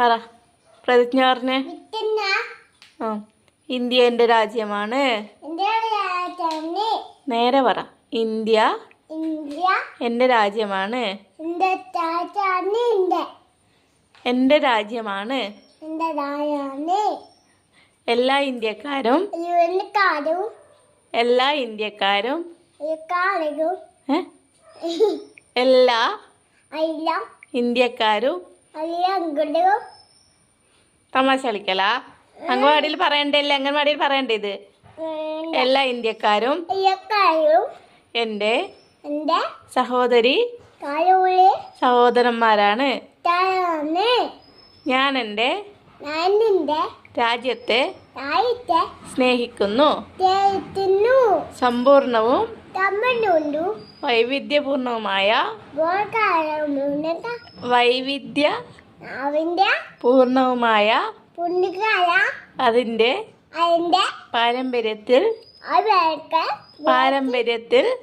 പറ. പ്രതിജ്ഞ പറഞ്ഞേ. ആ ഇന്ത്യ എന്റെ രാജ്യമാണ്. നേരെ പറ. ഇന്ത്യ എന്റെ രാജ്യമാണ്. എന്റെ രാജ്യമാണ് എന്റെ രാജ്യമാണ്. എല്ലാ ഇന്ത്യക്കാരും എല്ലാ ഇന്ത്യക്കാരും? എല്ലാ ഇന്ത്യക്കാരും തമാശ കളിക്കലാ? അംഗൻവാടിയിൽ പറയണ്ടല്ലേ അംഗൻവാടിയിൽ പറയണ്ടേ ഇത്? എല്ലാ ഇന്ത്യക്കാരും എന്റെ സഹോദരി സഹോദരന്മാരാണ്. ഞാൻ എന്റെ രാജ്യത്തെ സ്നേഹിക്കുന്നു. സമ്പൂർണവും വൈവിധ്യപൂർണവുമായ വൈവിധ്യ പൂർണവുമായ അതിന്റെ പാരമ്പര്യത്തിൽ പാരമ്പര്യത്തിൽ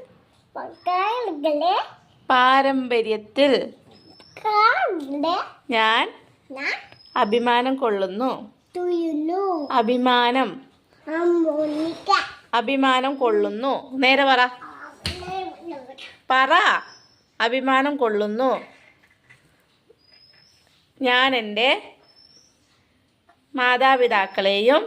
പാരമ്പര്യത്തിൽ ഞാൻ അഭിമാനം കൊള്ളുന്നു. അഭിമാനം. അഭിമാനം കൊള്ളുന്നു. നേരെ പറ. പറ. അഭിമാനം കൊള്ളുന്നു. ഞാൻ എന്റെ മാതാപിതാക്കളെയും